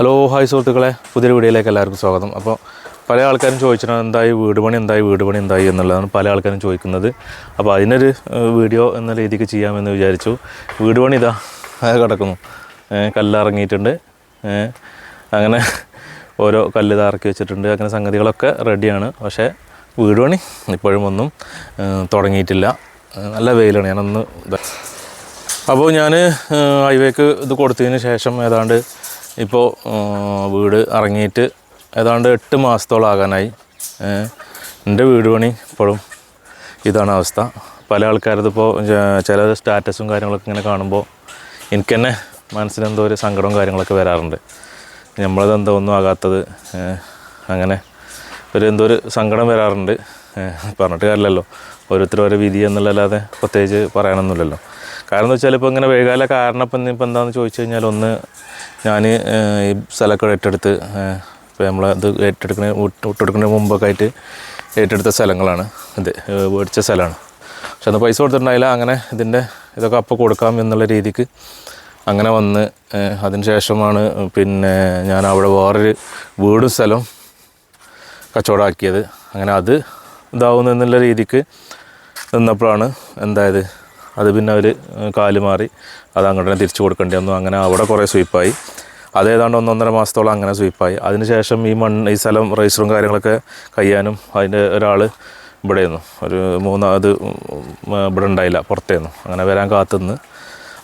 Hello hi സുഹൃത്തുക്കളെ. പുതിയൊരു വീഡിയോയിലേക്ക് എല്ലാവർക്കും സ്വാഗതം. അപ്പോൾ പല ആൾക്കാരും ചോദിച്ചിട്ടുണ്ട് എന്തായി വീട് പണി എന്തായി വീട് പണി എന്തായി എന്നുള്ളതാണ് പല ആൾക്കാരും ചോദിക്കുന്നത്. അപ്പോൾ അതിനൊരു വീഡിയോ എന്ന രീതിക്ക് ചെയ്യാമെന്ന് വിചാരിച്ചു. വീട് പണി ഇതാ കിടക്കുന്നു. കല്ലിറങ്ങിയിട്ടുണ്ട്. അങ്ങനെ ഓരോ കല്ല് ഇതാറക്കി വെച്ചിട്ടുണ്ട്. അങ്ങനെ സംഗതികളൊക്കെ റെഡിയാണ്. പക്ഷേ വീട് പണി ഇപ്പോഴും ഒന്നും തുടങ്ങിയിട്ടില്ല. നല്ല വെയിലാണ്. ഞാനൊന്ന് അപ്പോൾ ഞാൻ ഹൈവേക്ക് ഇത് കൊടുത്തതിന് ശേഷം ഏതാണ്ട് ഇപ്പോൾ വീട് ഇറങ്ങിയിട്ട് ഏതാണ്ട് എട്ട് മാസത്തോളം ആകാനായി. എന്റെ വീട് പണി ഇപ്പോഴും ഇതാണ് അവസ്ഥ. പല ആൾക്കാരതിപ്പോൾ ചില സ്റ്റാറ്റസും കാര്യങ്ങളൊക്കെ ഇങ്ങനെ കാണുമ്പോൾ എനിക്ക് തന്നെ മനസ്സിനെന്തോ ഒരു സങ്കടവും കാര്യങ്ങളൊക്കെ വരാറുണ്ട്. നമ്മളത് എന്തോ ഒന്നും ആകാത്തത്? അങ്ങനെ ഒരു എന്തോ ഒരു സങ്കടം വരാറുണ്ട്. പറഞ്ഞിട്ട് കാര്യമില്ലല്ലോ. ഓരോരുത്തരും ഓരോ വിധി എന്നുള്ളതല്ലാതെ പ്രത്യേകിച്ച് പറയാനൊന്നുമില്ലല്ലോ. കാരണം എന്ന് വെച്ചാൽ ഇപ്പോൾ ഇങ്ങനെ വൈകാല കാരണം ഇപ്പം ഇപ്പം എന്താണെന്ന് ചോദിച്ചു കഴിഞ്ഞാൽ ഒന്ന് ഞാൻ ഈ സ്ഥലമൊക്കെ ഏറ്റെടുത്ത് ഇപ്പോൾ നമ്മൾ ഇത് ഏറ്റെടുക്കുന്ന വിട്ടെടുക്കുന്നതിന് മുമ്പൊക്കെ ആയിട്ട് ഏറ്റെടുത്ത സ്ഥലങ്ങളാണ് ഇത് മേടിച്ച സ്ഥലമാണ്. പക്ഷെ അന്ന് പൈസ കൊടുത്തിട്ടുണ്ടായില്ല അങ്ങനെ ഇതിന്റെ ഇതൊക്കെ അപ്പോൾ കൊടുക്കാം എന്നുള്ള രീതിക്ക് അങ്ങനെ വന്ന് ഏഹ് അതിന് ശേഷമാണ് പിന്നെ ഞാൻ അവിടെ വേറൊരു വീടും സ്ഥലം കച്ചവടമാക്കിയത്. അങ്ങനെ അത് ഇതാവുന്നു എന്നുള്ള രീതിക്ക് നിന്നപ്പോഴാണ് എന്തായത് അത് പിന്നെ അവർ കാൽ മാറി അത് അങ്ങോട്ട് തന്നെ തിരിച്ചു കൊടുക്കേണ്ടി വന്നു. അങ്ങനെ അവിടെ കുറേ സ്വീപ്പായി. അതേതാണ്ട് ഒന്നൊന്നര മാസത്തോളം അങ്ങനെ സ്വീപ്പായി. അതിനുശേഷം ഈ മണ്ണ് ഈ സ്ഥലം രജിസ്റ്ററും കാര്യങ്ങളൊക്കെ കഴിയാനും അതിന്റെ ഒരാൾ ഇവിടെയായിരുന്നു ഒരു മൂന്നാമത് ഇവിടെ ഉണ്ടായില്ല പുറത്തേന്നു. അങ്ങനെ വരാൻ കാത്തുനിന്ന്.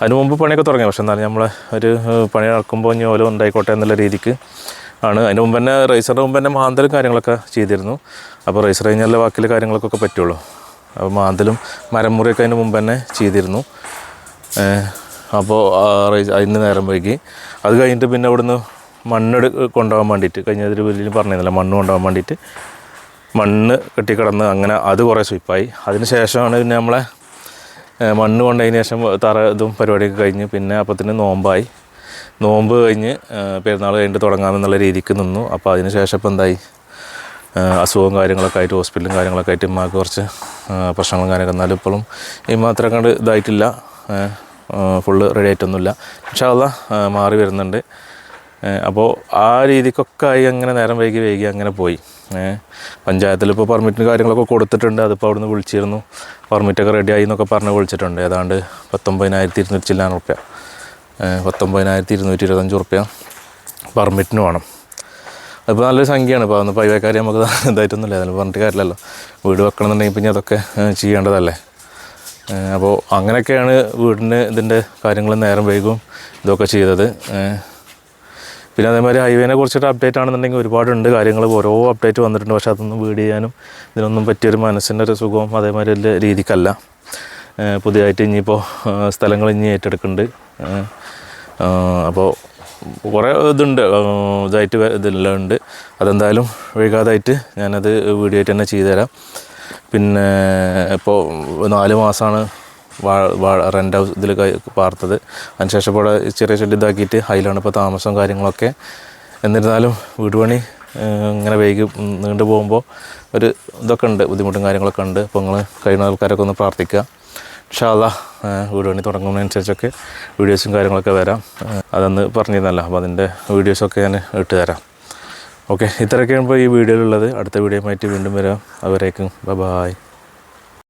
അതിന് മുമ്പ് പണിയൊക്കെ തുടങ്ങി. പക്ഷെ എന്നാലും നമ്മളെ ഒരു പണി നടക്കുമ്പോൾ ഇനി ഓലോ ഉണ്ടായിക്കോട്ടെ എന്നുള്ള രീതിക്ക് ആണ്. അതിന് മുമ്പ് തന്നെ റേസറിന് മുമ്പ് തന്നെ മാന്തലും കാര്യങ്ങളൊക്കെ ചെയ്തിരുന്നു. അപ്പോൾ റേസർ കഴിഞ്ഞാൽ ബാക്കിയുള്ള കാര്യങ്ങൾക്കൊക്കെ പറ്റുള്ളൂ. അപ്പോൾ മാന്തലും മരം മുറിയൊക്കെ അതിന് മുമ്പ് തന്നെ ചെയ്തിരുന്നു. അപ്പോൾ അതിന് നേരം വൈകി. അത് കഴിഞ്ഞിട്ട് പിന്നെ അവിടുന്ന് മണ്ണെടു കൊണ്ടുപോകാൻ വേണ്ടിയിട്ട് കഴിഞ്ഞ ഒരു വലിയ പറഞ്ഞിരുന്നില്ല മണ്ണ് കൊണ്ടുപോകാൻ വേണ്ടിയിട്ട് മണ്ണ് കെട്ടിക്കിടന്ന് അങ്ങനെ അത് കുറേ സ്വിപ്പായി അതിന് ശേഷമാണ് പിന്നെ നമ്മളെ മണ്ണ് കൊണ്ടതിന് ശേഷം തറ ഇതും പരിപാടിയൊക്കെ കഴിഞ്ഞ് പിന്നെ അപ്പത്തിന് നോമ്പായി. നോമ്പ് കഴിഞ്ഞ് പെരുന്നാൾ കഴിഞ്ഞിട്ട് തുടങ്ങാമെന്നുള്ള രീതിക്ക് നിന്നു. അപ്പോൾ അതിന് ശേഷം ഇപ്പോൾ എന്തായി? അസുഖവും കാര്യങ്ങളൊക്കെ ആയിട്ട് ഹോസ്പിറ്റലും കാര്യങ്ങളൊക്കെ ആയിട്ട് ഇമ്മാക്ക് കുറച്ച് പ്രശ്നങ്ങളും കാര്യമൊക്കെ എന്നാലും ഇപ്പോഴും ഈ മാത്രം കണ്ട് ഇതായിട്ടില്ല. Full ready ആയിട്ടൊന്നുമില്ല. പക്ഷേ അതാ മാറി വരുന്നുണ്ട്. അപ്പോൾ ആ രീതിക്കൊക്കെ ആയി അങ്ങനെ നേരം വൈകി വൈകി അങ്ങനെ പോയി. പഞ്ചായത്തിൽ ഇപ്പോൾ പെർമിറ്റിന് കാര്യങ്ങളൊക്കെ കൊടുത്തിട്ടുണ്ട്. അതിപ്പോൾ അവിടുന്ന് വിളിച്ചിരുന്നു. പെർമിറ്റൊക്കെ റെഡി ആയി എന്നൊക്കെ പറഞ്ഞ് വിളിച്ചിട്ടുണ്ട്. ഏതാണ്ട് പത്തൊമ്പതിനായിരത്തി ഇരുന്നൂറ്റി ചില്ലാൻ റുപ്യ പത്തൊമ്പതിനായിരത്തി ഇരുന്നൂറ്റി ഇരുപത്തഞ്ച് റുപ്യ പെർമിറ്റിന് വേണം. അതിപ്പോൾ നല്ലൊരു സംഖ്യയാണ്. ഇപ്പോൾ അതൊന്നും പൈവേക്കാരി നമുക്ക് ഇതായിട്ടൊന്നുമില്ല. അതിൽ പറഞ്ഞിട്ട് കാര്യമില്ലല്ലോ. വീട് വെക്കണമെന്നുണ്ടെങ്കിൽ പിന്നെ അതൊക്കെ ചെയ്യേണ്ടതല്ലേ? അപ്പോൾ അങ്ങനെയൊക്കെയാണ് വീടിന് ഇതിന്റെ കാര്യങ്ങൾ നേരം വൈകും ഇതൊക്കെ ചെയ്തത്. പിന്നെ അതേമാതിരി ഹൈവേനെ കുറിച്ചിട്ട് അപ്ഡേറ്റ് ആണെന്നുണ്ടെങ്കിൽ ഒരുപാടുണ്ട് കാര്യങ്ങൾ. ഓരോ അപ്ഡേറ്റ് വന്നിട്ടുണ്ട്. പക്ഷേ അതൊന്നും വീട് ചെയ്യാനും ഇതിനൊന്നും പറ്റിയൊരു മനസ്സിന്റെ ഒരു സുഖവും അതേമാതിരി വലിയ രീതിക്കല്ല. പുതിയതായിട്ട് ഇനിയിപ്പോൾ സ്ഥലങ്ങൾ ഇനി ഏറ്റെടുക്കുന്നുണ്ട്. അപ്പോൾ കുറേ ഇതുണ്ട്. ഇതായിട്ട് ഇതെല്ലാം ഉണ്ട്. അതെന്തായാലും വൈകാതായിട്ട് ഞാനത് വീഡിയോ ആയിട്ട് തന്നെ ചെയ്തുതരാം. പിന്നെ ഇപ്പോൾ നാല് മാസമാണ് വാ റെന്റ് ഹൗസ് ഇതിൽ പാർത്തത്. അതിനുശേഷം ഇവിടെ ചെറിയ ഷെഡ് ഇതാക്കിയിട്ട് അതിലാണ് ഇപ്പോൾ താമസവും കാര്യങ്ങളൊക്കെ. എന്നിരുന്നാലും വീട് പണി ഇങ്ങനെ വൈകി നീണ്ടു പോകുമ്പോൾ ഒരു ഇതൊക്കെ ഉണ്ട് ബുദ്ധിമുട്ടും കാര്യങ്ങളൊക്കെ ഉണ്ട്. അപ്പോൾ നിങ്ങൾ കഴിയുന്ന ആൾക്കാരൊക്കെ ഒന്ന് പ്രാർത്ഥിക്കുക. ഷാദ വീട് പണി തുടങ്ങുന്നതനുസരിച്ചൊക്കെ വീഡിയോസും കാര്യങ്ങളൊക്കെ വരാം. അതൊന്ന് പറഞ്ഞിരുന്നല്ലോ അപ്പോൾ അതിന്റെ വീഡിയോസൊക്കെ ഞാൻ ഇട്ട് തരാം. ഓക്കെ ഇത്രയൊക്കെയാണ് ഇപ്പോൾ ഈ വീഡിയോയിലുള്ളത്. അടുത്ത വീഡിയോ ആയിട്ട് വീണ്ടും വരാം. അവരേക്കും ബൈ